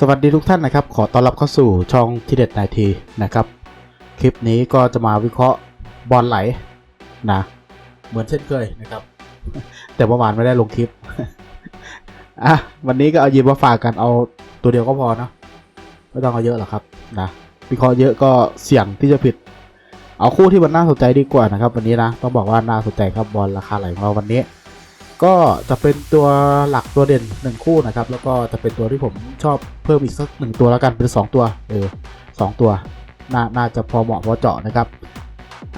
สวัสดีทุกท่านนะครับ ขอต้อนรับเข้าสู่ช่องทีเด็ดนายทีนะครับ คลิปนี้ก็จะมาวิเคราะห์บอลไหลนะเหมือนเช่นเคยนะครับ แต่เมื่อวานไม่ได้ลงคลิปอะวันนี้ก็เอายินมาฝากกันเอาตัวเดียวก็พอนะไม่ต้องเอาเยอะหรอกครับนะวิเคราะห์เยอะก็เสี่ยงที่จะผิด เอาคู่ที่มันน่าสนใจดีกว่านะครับ วันนี้นะต้องบอกว่าน่าสนใจครับบอลราคาไหลของเราวันนี้ ก็จะเป็นตัวหลักตัวเด่นหนึ่งคู่นะครับ แล้วก็จะเป็นตัวที่ผมชอบเพิ่มอีกสักหนึ่งตัวแล้วกันเป็นสองตัวเออสองตัวน่าน่าจะพอเหมาะพอเจาะนะครับ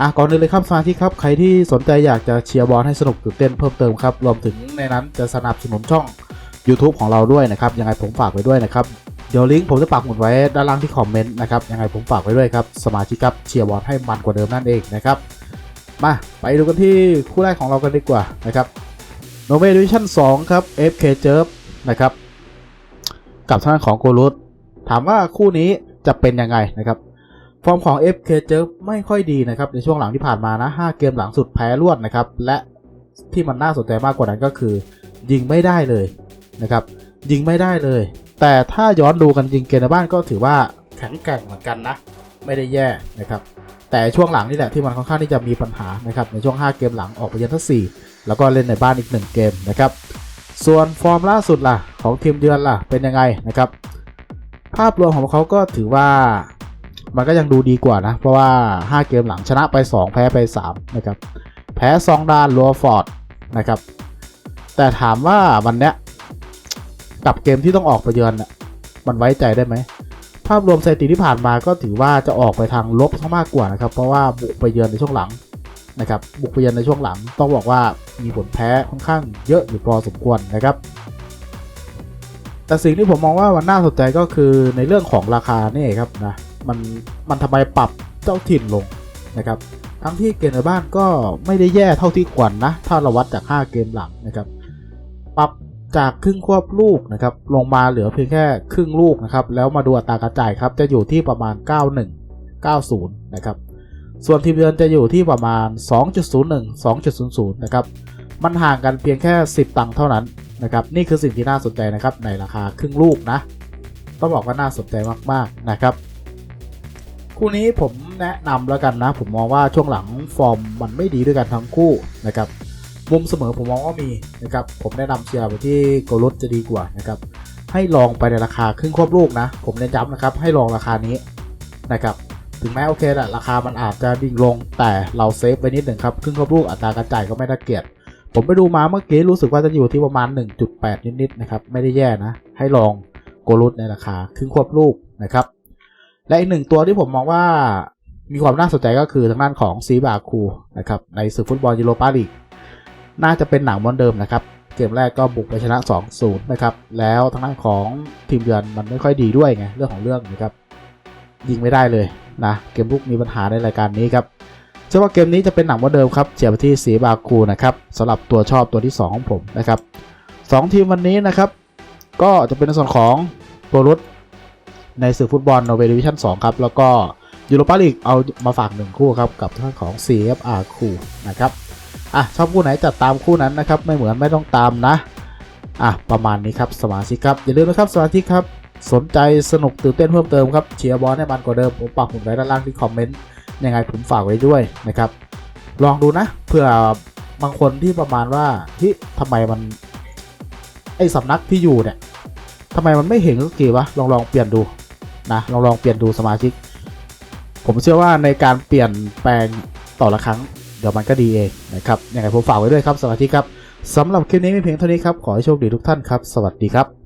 อะก่อนอื่นเลยครับสมาชิกครับ ใครที่สนใจอยากจะเชียร์บอลให้สนุกตื่นเต้นเพิ่มเติมครับ รวมถึงในนั้นจะสนับสนุนช่อง YouTube ของเราด้วยนะครับ ยังไงผมฝากไว้ด้วยนะครับ เดี๋ยวลิงก์ผมจะปักหมุดไว้ด้านล่างที่คอมเมนต์นะครับ ยังไงผมฝากไว้ด้วยครับ สมาชิกครับเชียร์บอลให้มันกว่าเดิมนั่นเองนะครับ มาไปดูกันที่คู่แรกของเรากันดีกว่านะครับ โนเวดิวิชั่น2ครับ FK เจิฟนะครับ กับทางด้านของโกลุสถามว่าคู่นี้จะเป็นยังไงนะครับฟอร์มของ FK เจิฟไม่ค่อยดีนะครับในช่วงหลังที่ผ่านมานะ 5 เกมหลังสุดแพ้รวดนะครับ และที่มันน่าสนใจมากกว่านั้นก็คือ ยิงไม่ได้เลยนะครับ ยิงไม่ได้เลย แต่ถ้าย้อนดูกันจริงเกมในบ้านก็ถือว่าแข็งแกร่งเหมือนกันนะ ไม่ได้แย่นะครับแต่ช่วงหลังนี่แหละที่มันค่อนข้างที่จะมีปัญหานะครับในช่วง 5 เกมหลังออกไปเยือนทั้ง4 แล้วก็เล่นในบ้านอีก 1 เกมนะครับ ส่วนฟอร์มล่าสุดล่ะ ของทีมเยือนล่ะ เป็นยังไงนะครับ ภาพรวมของเขาก็ถือว่ามันก็ยังดูดีกว่านะ เพราะว่า 5 เกมหลังชนะไป 2 แพ้ไป 3 นะครับ แพ้ซองดานลัวฟอร์ดนะครับ แต่ถามว่าวันเนี้ยกับเกมที่ต้องออกไปเยือนน่ะมันไว้ใจได้ไหม ภาพรวมสถิติที่ผ่านมาก็ถือว่าจะออกไปทางลบซะมากกว่านะครับ เพราะว่าบุกไปเยือนในช่วงหลัง นะครับบุกเยือนในช่วงหลังต้องบอกว่ามีผลแพ้ค่อนข้างเยอะอยู่พอสมควรนะครับ แต่สิ่งที่ผมมองว่ามันน่าสนใจก็คือในเรื่องของราคานี่ครับนะมันมันทำไมปรับเจ้าถิ่นลงนะครับทั้งที่เกมในบ้านก็ไม่ได้แย่เท่าที่ควรนะ ถ้าเราวัดจาก 5 เกมหลังนะครับ ปรับจากครึ่งควบลูกนะครับ ลงมาเหลือเพียงแค่ครึ่งลูกนะครับ แล้วมาดูอัตรากระจายครับ จะอยู่ที่ประมาณ 91 90 นะครับ ส่วนทีมเยือนจะอยู่ที่ประมาณ 2.01 2.00 นะครับ มันห่างกันเพียงแค่ 10 ตังค์เท่านั้นนะครับ นี่คือสิ่งที่น่าสนใจนะครับในราคาครึ่งลูกนะ ต้องบอกว่าน่าสนใจมากๆนะครับ คู่นี้ผมแนะนำแล้วกันนะ ผมมองว่าช่วงหลังฟอร์มมันไม่ดีด้วยกันทั้งคู่นะครับมุมเสมอผมมองว่ามีนะครับ ผมแนะนำเชียร์ไปที่โกลุสจะดีกว่านะครับให้ลองไปในราคาครึ่งควบลูกนะ ผมเน้นย้ำนะครับ ให้ลองราคานี้นะครับ ถึงแม้โอเคแหละราคามันอาจจะดิ่งลง แต่เราเซฟไปนิดหนึ่งครับครึ่งควบลูกอัตราการจ่ายก็ไม่น่าเกลียด ผมไปดูมาเมื่อกี้รู้สึกว่าจะอยู่ที่ประมาณ 1.8 นิดๆนะครับไม่ได้แย่นะ ให้ลองโกลุสในราคาครึ่งควบลูกนะครับ และอีกหนึ่งตัวที่ผมมองว่ามีความน่าสนใจก็คือทางด้านของซีบาคูนะครับในศึกฟุตบอลยูโรปาลีกน่าจะเป็นหนังมอนเดิมนะครับเกมแรกก็บุกไปชนะ 2-0 นะครับ แล้วทางด้านของทีมเยือนมันไม่ค่อยดีด้วยไงเรื่องของเรื่องนะครับ ยิงไม่ได้เลยนะเกมลุกมีปัญหาในรายการนี้ครับเชื่อว่าเกมนี้จะเป็นหนังเหมือนเดิมครับเฉียบที่สีบาคูนะครับสำหรับตัวชอบตัวที่ 2 ของผมนะครับสองทีมวันนี้นะครับก็จะเป็นในส่วนของตัวรุดในศึกฟุตบอลนเวย์ดิวิชั่น2ครับแล้วก็ยูโรปาลีกเอามาฝากหนึ่งคู่ครับกับทางด้านของ CFR คู่นะครับอะชอบคู่ไหนจัดตามคู่นั้นนะครับไม่เหมือนไม่ต้องตามนะอะประมาณนี้ครับสมาชิกครับอย่าลืมนะครับสมาชิกครับ สนใจสนุกตื่นเต้นเพิ่มเติมครับเชียร์บอลให้มันกว่าเดิมผมปักหมุดไว้ด้านล่างที่คอมเมนต์ยังไงผมฝากไว้ด้วยนะครับลองดูนะเผื่อบางคนที่ประมาณว่าเฮ้ยทำไมมันไอสำนักที่อยู่เนี่ยทำไมมันไม่เห็นสักทีวะลองลองเปลี่ยนดูนะลองลองเปลี่ยนดูสมาชิก ผมเชื่อว่าในการเปลี่ยนแปลงต่อละครั้งเดี๋ยวมันก็ดีเองนะครับยังไงผมฝากไว้ด้วยครับสวัสดีครับสำหรับคลิปนี้มีเพียงเท่านี้ครับขอให้โชคดีทุกท่านครับ สวัสดีครับ